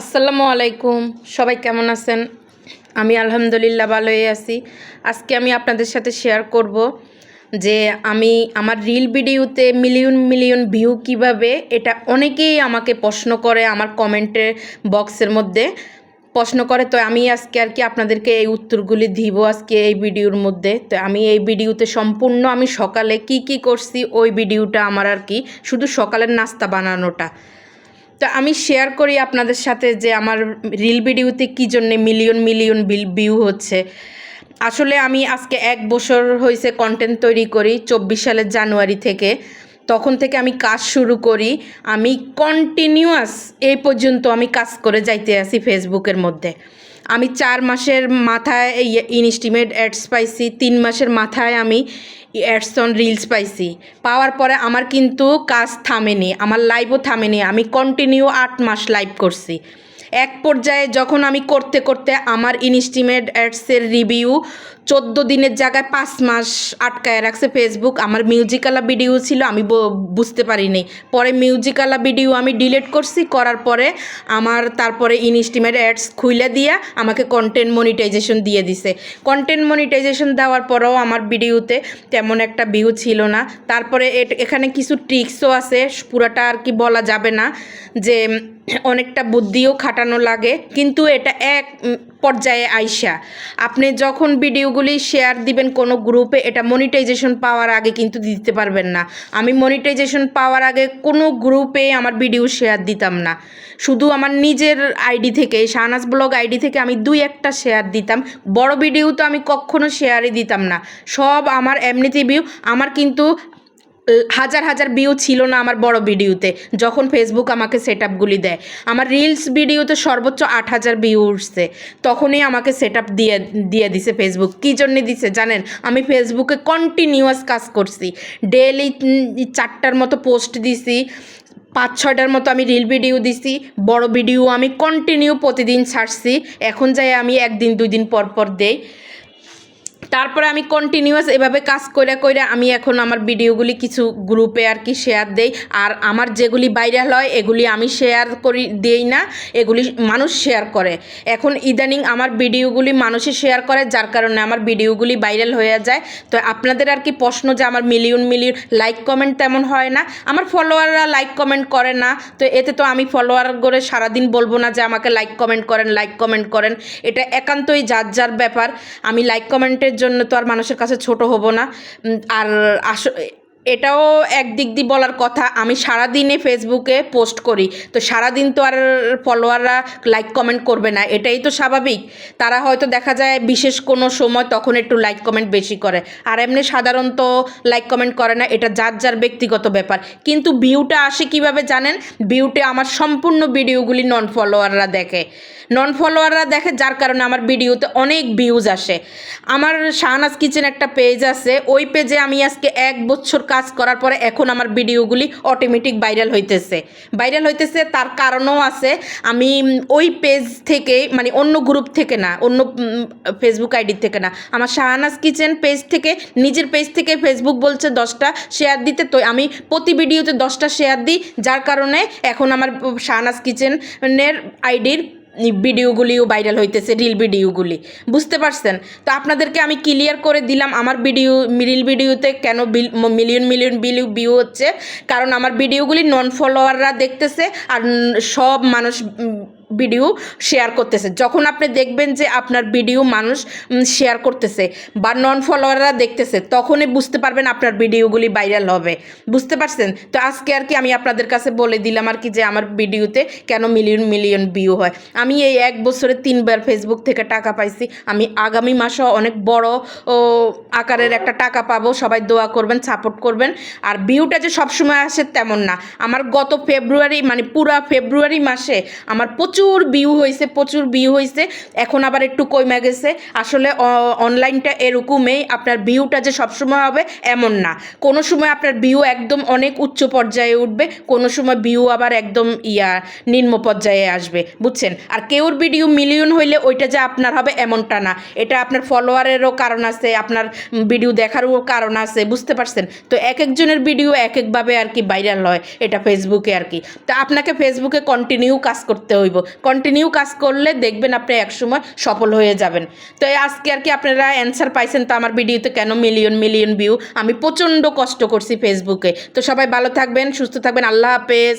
আসসালামু আলাইকুম। সবাই কেমন আছেন? আমি আলহামদুলিল্লাহ ভালোই আছি। আজকে আমি আপনাদের সাথে শেয়ার করব যে আমি আমার রিল ভিডিওতে মিলিয়ন মিলিয়ন ভিউ কীভাবে এটা অনেকেই আমাকে প্রশ্ন করে আমার কমেন্টের বক্সের মধ্যে। প্রশ্ন করে, তো আমি আজকে আর কি আপনাদেরকে এই উত্তরগুলি দিব আজকে এই ভিডিওর মধ্যে? তো আমি এই ভিডিওতে সম্পূর্ণ আমি সকালে কি কি করছি, ওই ভিডিওটা আমার আর কি শুধু সকালের নাস্তা বানানোটা। তো আমি শেয়ার করি আপনাদের সাথে যে আমার রিল ভিডিওতে কী জন্যে মিলিয়ন মিলিয়ন বিল ভিউ হচ্ছে। আসলে আমি আজকে এক বছর হয়েছে কন্টেন্ট তৈরি করি, চব্বিশ সালের জানুয়ারি থেকে। তখন থেকে আমি কাজ শুরু করি। আমি কন্টিনিউয়াস এই পর্যন্ত আমি কাজ করে যাইতে আসি ফেসবুকের মধ্যে। আমি চার মাসের মাথায় এই ইনস্টিমেট অ্যাডস পাইছি, তিন মাসের মাথায় আমি অ্যাডস অন রিলস পাইছি। পাওয়ার পরে আমার কিন্তু কাজ থামেনি, আমার লাইভও থামেনি, আমি কন্টিনিউ আট মাস লাইভ করছি। এক পর্যায়ে যখন আমি করতে করতে আমার ইনস্টিমেট অ্যাডসের রিভিউ চোদ্দ দিনের জায়গায় পাঁচ মাস আটকায় রাখছে ফেসবুক আমার মিউজিকালা ভিডিও ছিল, আমি বুঝতে পারিনি। পরে মিউজিকালা ভিডিও আমি ডিলিট করছি, করার পরে আমার তারপরে ইনস্টিমেট অ্যাডস খুইলে দিয়া আমাকে কন্টেন্ট মনিটাইজেশন দিয়ে দিছে। কন্টেন্ট মনিটাইজেশন দেওয়ার পরেও আমার ভিডিওতে তেমন একটা ভিউ ছিল না। তারপরে এখানে কিছু ট্রিক্সও আছে, পুরাটা আর কি বলা যাবে না যে অনেকটা বুদ্ধিও খাটানো লাগে, কিন্তু এটা এক পর্যায়ে আইসা। আপনি যখন ভিডিওগুলি শেয়ার দিবেন কোনো গ্রুপে, এটা মনিটাইজেশন পাওয়ার আগে কিন্তু দিতে পারবেন না। আমি মনিটাইজেশন পাওয়ার আগে কোনো গ্রুপে আমার ভিডিও শেয়ার দিতাম না। শুধু আমার নিজের আইডি থেকে, শাহনাজ ব্লগ আইডি থেকে আমি দুই একটা শেয়ার দিতাম। বড় ভিডিও তো আমি কখনো শেয়ারই দিতাম না। সব আমার এমনিতে ভিউ আমার কিন্তু হাজার হাজার ভিউ ছিল না আমার বড় ভিডিওতে যখন ফেসবুক আমাকে সেট আপগুলি দেয়। আমার রিলস ভিডিওতে সর্বোচ্চ আট হাজার ভিউ উঠছে। তখনই আমাকে সেট আপ দিয়ে দিয়ে দিছে ফেসবুক কী জন্যে দিছে জানেন? আমি ফেসবুকে কন্টিনিউয়াস কাজ করছি। ডেলি চারটার মতো পোস্ট দিছি, পাঁচ ছয়টার মতো আমি রিল ভিডিও দিছি, বড় ভিডিও আমি কন্টিনিউ প্রতিদিন ছাড়ছি। এখন যাই আমি একদিন, দুই দিন পর পর দেই। তারপরে আমি কন্টিনিউয়াস এভাবে কাজ করে করে আমি এখন আমার ভিডিওগুলি কিছু গ্রুপে আর কি শেয়ার দেই। আর আমার যেগুলি ভাইরাল হয়, এগুলি আমি শেয়ার করি, দেই না, এগুলি মানুষ শেয়ার করে। এখন ইদানিং আমার ভিডিওগুলি মানুষে শেয়ার করে, যার কারণে আমার ভিডিওগুলি ভাইরাল হয়ে যায়। তো আপনাদের আর কি প্রশ্ন যে আমার মিলিয়ন মিলিয়ন লাইক কমেন্ট তেমন হয় না। আমার ফলোয়াররা লাইক কমেন্ট করে না। তো এতে তো আমি ফলোয়ার করে সারাদিন বলব না যে আমাকে লাইক কমেন্ট করেন লাইক কমেন্ট করেন। এটা একান্তই যার যার ব্যাপার। আমি লাইক কমেন্টের জন্য তো আর মানুষের কাছে ছোট হব না। আর আস এটাও একদিক দিয়ে বলার কথা। আমি সারাদিনে ফেসবুকে পোস্ট করি। তো সারাদিন তো আর ফলোয়াররা লাইক কমেন্ট করবে না। এটাই তো স্বাভাবিক। তারা হয়তো দেখা যায় বিশেষ কোনো সময় তখন একটু লাইক কমেন্ট বেশি করে। আর এমনি সাধারণত লাইক কমেন্ট করে না। এটা যার যার ব্যক্তিগত ব্যাপার। কিন্তু ভিউটা আসে কীভাবে জানেন? ভিউতে আমার সম্পূর্ণ ভিডিওগুলি নন ফলোয়াররা দেখে। নন ফলোয়াররা দেখে যার কারণে আমার ভিডিওতে অনেক ভিউজ আসে। আমার শাহনাজ কিচেন একটা পেজ আছে। ওই পেজে আমি আজকে এক বছর কাজ করার পরে এখন আমার ভিডিওগুলি অটোমেটিক ভাইরাল হইতেছে। ভাইরাল হইতেছে তার কারণও আছে, আমি ওই পেজ থেকে মানে অন্য গ্রুপ থেকে না, অন্য ফেসবুক আইডি থেকে না, আমার শাহনাজ কিচেন পেজ থেকে, নিজের পেজ থেকে ফেসবুক বলছে দশটা শেয়ার দিতে, তো আমি প্রতি ভিডিওতে দশটা শেয়ার দিই, যার কারণে এখন আমার শাহনাজ কিচেনের আইডির ভিডিওগুলিও ভাইরাল হইতেছে রিল ভিডিওগুলি। বুঝতে পারছেন? তো আপনাদেরকে আমি ক্লিয়ার করে দিলাম আমার ভিডিও রিল ভিডিওতে কেন মিলিয়ন মিলিয়ন ভিউ ভিউ হচ্ছে। কারণ আমার ভিডিওগুলি নন ফলোয়াররা দেখতেছে আর সব মানুষ ভিডিও শেয়ার করতেছে। যখন আপনি দেখবেন যে আপনার ভিডিও মানুষ শেয়ার করতেছে বা নন ফলোয়াররা দেখতেছে, তখনই বুঝতে পারবেন আপনার ভিডিওগুলি ভাইরাল হবে। বুঝতে পারছেন? তো আজকে আর কি আমি আপনাদের কাছে বলে দিলাম আর কি যে আমার ভিডিওতে কেন মিলিয়ন মিলিয়ন ভিউ হয়। আমি এই এক বছরে তিনবার ফেসবুক থেকে টাকা পাইছি। আমি আগামী মাসেও অনেক বড়, ও, আকারের একটা টাকা পাবো। সবাই দোয়া করবেন সাপোর্ট করবেন। আর ভিউটা যে সবসময় আসে তেমন না। আমার গত ফেব্রুয়ারি মানে পুরা ফেব্রুয়ারি মাসে আমার প্রচুর ভিউ হয়েছে প্রচুর ভিউ হয়েছে এখন আবার একটু কমে গেছে। আসলে অনলাইনটা এরকমই, আপনার ভিউটা যে সবসময় হবে এমন না। কোনো সময় আপনার ভিউ একদম অনেক উচ্চ পর্যায়ে উঠবে, কোনো সময় ভিউ আবার একদম ইয়া, নিম্ন পর্যায়ে আসবে, বুঝছেন? আর কেউর ভিডিও মিলিয়ন হইলে ওইটা যে আপনার হবে এমনটা না। এটা আপনার ফলোয়ারেরও কারণ আছে, আপনার ভিডিও দেখারও কারণ আছে, বুঝতে পারছেন? তো এক একজনের ভিডিও এক একভাবে আর কি ভাইরাল হয়, এটা ফেসবুকে আর কি। তা আপনাকে ফেসবুকে কন্টিনিউ কাজ করতে হইব। কন্টিনিউ কাজ করলে দেখবেন আপনি একসময় সফল হয়ে যাবেন। তো আজকে আর কি আপনারা অ্যান্সার পাইছেন তো আমার ভিডিওতে কেন মিলিয়ন মিলিয়ন ভিউ আমি প্রচণ্ড কষ্ট করছি ফেসবুকে তো সবাই ভালো থাকবেন, সুস্থ থাকবেন, আল্লাহ হাফেজ।